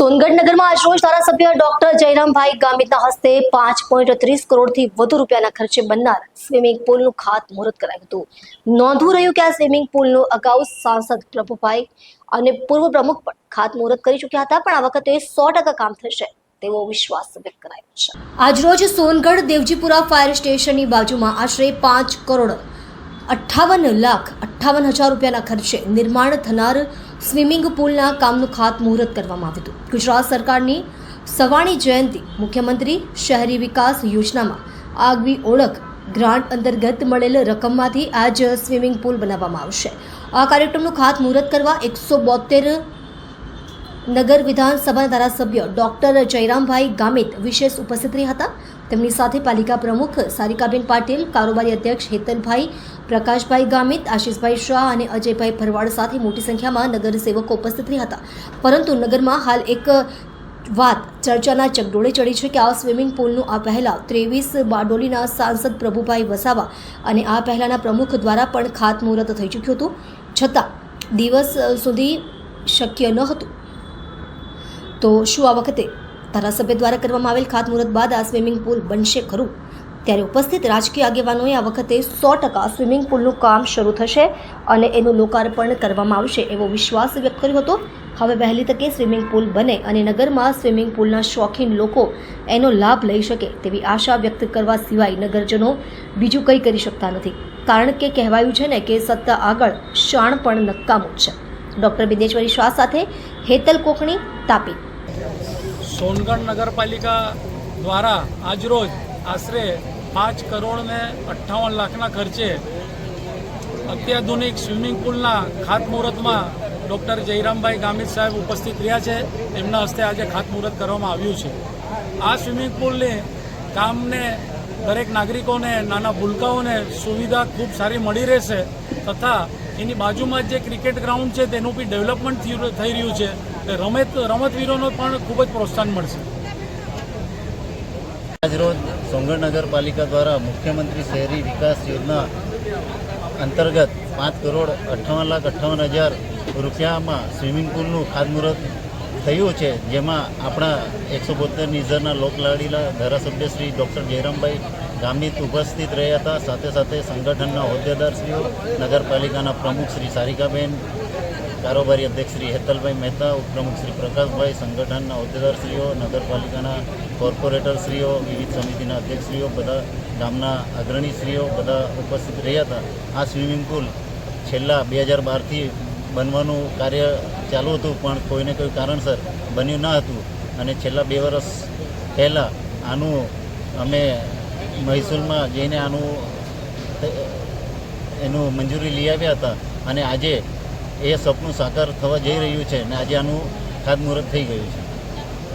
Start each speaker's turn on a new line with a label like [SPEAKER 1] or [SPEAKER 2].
[SPEAKER 1] સોનગઢ નગરમાં આજરોજ ધારાસભ્ય ડોક્ટર જયરામભાઈ ગામિતના હસ્તે પાંચ પોઈન્ટ ત્રીસ કરોડથી વધુ રૂપિયાના ખર્ચે બનનાર સ્વિમિંગ પુલનું ખાતમુહૂર્ત કરાયું હતું. નોંધવું રહ્યું કે આ સ્વિમિંગ પુલનું અગાઉ સાંસદ પ્રભુભાઈ અને પૂર્વ પ્રમુખ પણ ખાતમુહૂર્ત કરી ચૂક્યા હતા, પણ આ વખતે સો ટકા કામ થશે તેવો વિશ્વાસ વ્યક્ત કરાયો છે. આજરોજ સોનગઢ દેવજીપુરા ફાયર સ્ટેશનની બાજુમાં આશરે પાંચ કરોડ અઠ્ઠાવન લાખ, અઠ્ઠાવન હજાર રૂપિયાના ખર્ચે નિર્માણ થનાર સ્વિમિંગ પુલના કામનું ખાતમુહૂર્ત કરવામાં આવ્યું હતું. ગુજરાત સરકારની સવાણી જયંતિ મુખ્યમંત્રી શહેરી વિકાસ યોજનામાં આગવી ઓળખ ગ્રાન્ટ અંતર્ગત મળેલ રકમમાંથી આજ સ્વિમિંગ પુલ બનાવવામાં આવશે. આ કાર્યક્રમનું ખાતમુહૂર્ત કરવા એકસો બોતેર નગર વિધાનસભાના ધારાસભ્ય ડોક્ટર જયરામભાઈ ગામિત વિશેષ ઉપસ્થિત રહ્યા હતા. તેમની સાથે પાલિકા પ્રમુખ સારિકાબેન પાટીલ, કારોબારી અધ્યક્ષ હેતલભાઈ પ્રકાશભાઈ ગામિત, આશીષભાઈ શાહ અને અજયભાઈ ભરવાડ સાથે મોટી સંખ્યામાં નગરસેવકો ઉપસ્થિત રહ્યા હતા. પરંતુ નગરમાં હાલ એક વાત ચર્ચાના ચકડોળે ચડી છે કે આ સ્વિમિંગ પુલનું આ પહેલાં ત્રેવીસ બારડોલીના સાંસદ પ્રભુભાઈ વસાવા અને આ પહેલાંના પ્રમુખ દ્વારા પણ ખાતમુહૂર્ત થઈ ચૂક્યું હતું. છતાં દિવસ સુધી શક્ય ન હતું. તો શું આ વખતે ધારાસભ્ય દ્વારા કરવામાં આવેલ ખાતમુહૂર્ત બાદ આ સ્વિમિંગ પુલ બનશે ખરું? ત્યારે ઉપસ્થિત રાજકીય આગેવાનોએ આ વખતે સો ટકા સ્વિમિંગ પુલનું કામ શરૂ થશે અને એનું લોકાર્પણ કરવામાં આવશે એવો વિશ્વાસ વ્યક્ત કર્યો હતો. હવે વહેલી તકે સ્વિમિંગ પુલ બને અને નગરમાં સ્વિમિંગ પુલના શોખીન લોકો એનો લાભ લઈ શકે તેવી આશા વ્યક્ત કરવા સિવાય નગરજનો બીજું કંઈ કરી શકતા નથી. કારણ કે કહેવાયું છે ને કે સત્તા આગળ શાણ પણ નક્કામું છે. ડૉક્ટર બિદેશ્વરી શાહ સાથે હેતલ કોકણી તાપી.
[SPEAKER 2] સોનગઢ નગરપાલિકા દ્વારા આજરોજ આશરે પાંચ કરોડ ને અઠ્ઠાવન લાખના ખર્ચે અત્યાધુનિક સ્વિમિંગ પુલના ખાતમુહૂર્તમાં ડૉક્ટર જયરામભાઈ ગામિત સાહેબ ઉપસ્થિત રહ્યા છે. એમના હસ્તે આજે ખાતમુહૂર્ત કરવામાં આવ્યું છે. આ સ્વિમિંગ પુલને કામને દરેક નાગરિકોને, નાના ભૂલકાઓને સુવિધા ખૂબ સારી મળી રહેશે તથા એની બાજુમાં જે ક્રિકેટ ગ્રાઉન્ડ છે તેનું બી ડેવલપમેન્ટ થઈ રહ્યું છે. રમત, રમતવીરોનો પણ ખૂબ જ પ્રોત્સાહન મળશે.
[SPEAKER 3] આજરોજ સોંગઢ નગરપાલિકા દ્વારા મુખ્યમંત્રી શહેરી વિકાસ યોજના અંતર્ગત પાંચ કરોડ અઠ્ઠાવન લાખ અઠ્ઠાવન હજાર રૂપિયામાં સ્વિમિંગ પુલનું ખાતમુહૂર્ત થયું છે, જેમાં આપણા એકસો બોતેર નિઝરના લોકલાડીલા ધારાસભ્ય શ્રી ડૉક્ટર જયરામભાઈ ગામિત ઉપસ્થિત રહ્યા હતા. સાથે સાથે સંગઠનના હોદ્દેદારશ્રીઓ, નગરપાલિકાના પ્રમુખ શ્રી સારિકાબેન કારોબારી અધ્યક્ષ શ્રી હેતલભાઈ મહેતા, ઉપપ્રમુખ શ્રી પ્રકાશભાઈ, સંગઠનના હોદ્દેદારશ્રીઓ નગરપાલિકાના કોર્પોરેટરશ્રીઓ, વિવિધ સમિતિના અધ્યક્ષશ્રીઓ, બધા ગામના અગ્રણીશ્રીઓ બધા ઉપસ્થિત રહ્યા હતા. આ સ્વિમિંગ પુલ છેલ્લા બે હજાર બારથી બનવાનું કાર્ય ચાલુ હતું, પણ કોઈને કોઈ કારણસર બન્યું ન હતું. અને છેલ્લા બે વર્ષ પહેલાં આનું અમે મહેસૂલમાં જઈને આનું એનું મંજૂરી લઈ આવ્યા હતા. અને આજે એ સપનું સાકાર થવા જઈ રહ્યું છે અને આજે આનું ખાતમુહૂર્ત થઈ ગયું છે.